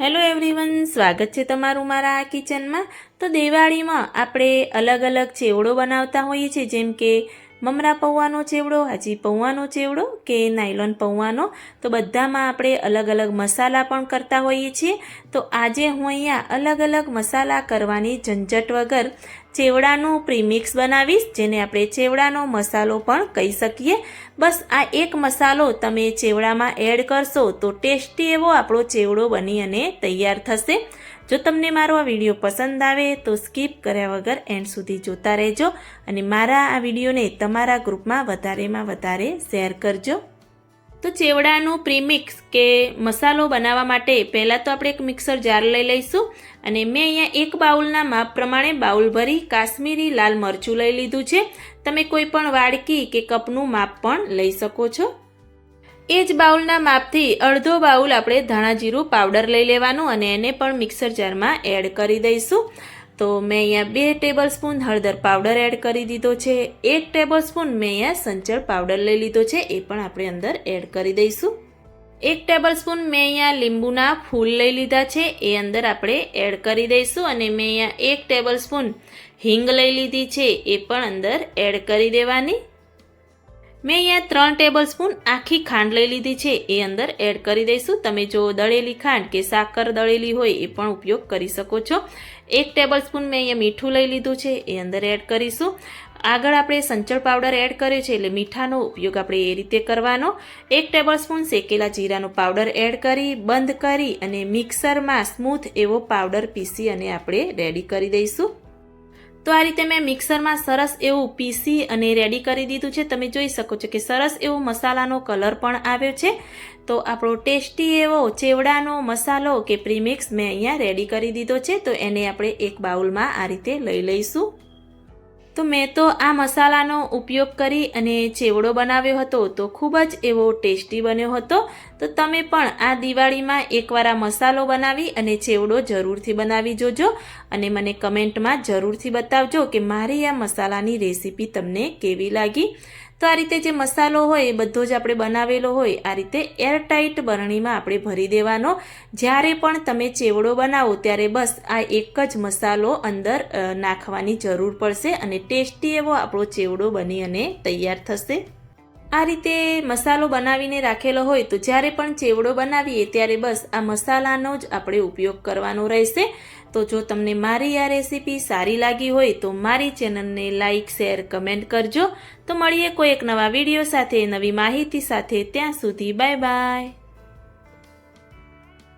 Hello everyone સ્વાગત છે તમારું મારા આ કિચનમાં તો દિવાળીમાં આપણે અલગ અલગ ચેવડો બનાવતા હોઈએ છીએ, જેમ કે મમરા પૌવાનો ચેવડો, હાજી પૌવાનો ચેવડો કે નાયલોન પૌવાનો? તો બધામાં આપણે અલગ અલગ મસાલા પણ કરતા હોઈએ છીએ. તો આજે હું અહીંયા અલગ અલગ મસાલા કરવાની ઝંઝટ વગર ચેવડાનું પ્રીમિક્સ બનાવીશ, જેને આપણે ચેવડાનો મસાલો પણ કહી શકીએ. બસ આ એક મસાલો તમે ચેવડામાં એડ કરશો તો ટેસ્ટી એવો આપણો ચેવડો બની અને તૈયાર થશે. જો તમને મારો આ વીડિયો પસંદ આવે તો સ્કીપ કર્યા વગર એન્ડ સુધી જોતા રહેજો અને મારા આ વિડીયોને તમારા ગ્રુપમાં વધારેમાં વધારે શેર કરજો. તો ચેવડાનું પ્રીમિક્સ કે મસાલો બનાવવા માટે પહેલાં તો આપણે એક મિક્સર જાર લઈ લઈશું અને મેં અહીંયા એક બાઉલના માપ પ્રમાણે બાઉલ ભરી કાશ્મીરી લાલ મરચું લઈ લીધું છે. તમે કોઈ પણ વાડકી કે કપનું માપ પણ લઈ શકો છો. એ જ બાઉલના માપથી અડધો બાઉલ આપણે ધાણા જીરું પાવડર લઈ લેવાનું અને એને પણ મિક્સર જારમાં એડ કરી દઈશું. તો મેં અહીંયા બે ટેબલ સ્પૂન હળદર પાવડર એડ કરી દીધો છે. એક ટેબલ સ્પૂન મેં અહીંયા સંચળ પાવડર લઈ લીધો છે, એ પણ આપણે અંદર એડ કરી દઈશું. એક ટેબલ સ્પૂન મેં અહીંયા લીંબુના ફૂલ લઈ લીધા છે, એ અંદર આપણે એડ કરી દઈશું અને મેં અહીંયા એક ટેબલ સ્પૂન હિંગ લઈ લીધી છે, એ પણ અંદર એડ કરી દેવાની. મેં અહીંયા ત્રણ ટેબલ સ્પૂન આખી ખાંડ લઈ લીધી છે. એ અંદર એડ કરી દઈશું. તમે જો દળેલી ખાંડ કે સાકર દળેલી હોય એ પણ ઉપયોગ કરી શકો છો. એક ટેબલ સ્પૂન મેં અહીંયા મીઠું લઈ લીધું છે. એ અંદર એડ કરીશું. આગળ આપણે સંચળ પાવડર એડ કર્યો છે એટલે મીઠાનો ઉપયોગ આપણે એ રીતે કરવાનો. એક ટેબલ સ્પૂન શેકેલા જીરાનો પાવડર એડ કરી, બંધ કરી અને મિક્સરમાં સ્મૂથ એવો પાવડર પીસી અને આપણે રેડી કરી દઈશું. તો આ રીતે મેં મિક્સરમાં સરસ એવું પીસી અને રેડી કરી દીધું છે. તમે જોઈ શકો છો કે સરસ એવો મસાલાનો કલર પણ આવ્યો છે. તો આપણો ટેસ્ટી એવો ચેવડાનો મસાલો કે પ્રીમિક્સ મેં અહીંયા રેડી કરી દીધો છે. તો એને આપણે એક બાઉલમાં આ રીતે લઈ લઈશું. તો મેં તો આ મસાલાનો ઉપયોગ કરી અને ચેવડો બનાવ્યો હતો તો ખૂબ જ એવો ટેસ્ટી બન્યો હતો. તો તમે પણ આ દિવાળીમાં એકવાર આ મસાલો બનાવી અને ચેવડો જરૂરથી બનાવી જોજો અને મને કમેન્ટમાં જરૂરથી બતાવજો કે મારી આ મસાલાની રેસીપી તમને કેવી લાગી. તો આ રીતે જે મસાલો હોય, એ બધો જ આપણે બનાવેલો હોય, આ રીતે એરટાઈટ બરણીમાં આપણે ભરી દેવાનો. જ્યારે પણ તમે ચેવડો બનાવો, ત્યારે બસ આ એક જ મસાલો અંદર નાખવાની જરૂર પડશે અને ટેસ્ટી એવો આપણો ચેવડો બની અને તૈયાર થશે. આ રીતે મસાલો બનાવીને રાખેલો હોય તો જ્યારે પણ ચેવડો બનાવીએ ત્યારે બસ આ મસાલાનો જ આપણે ઉપયોગ કરવાનો રહેશે. તો જો તમને મારી આ રેસીપી સારી લાગી હોય તો મારી ચેનલને લાઇક શેર, કમેન્ટ કરજો. તો મળીએ કોઈ એક નવા વીડિયો સાથે નવી માહિતી સાથે. ત્યાં સુધી બાય બાય.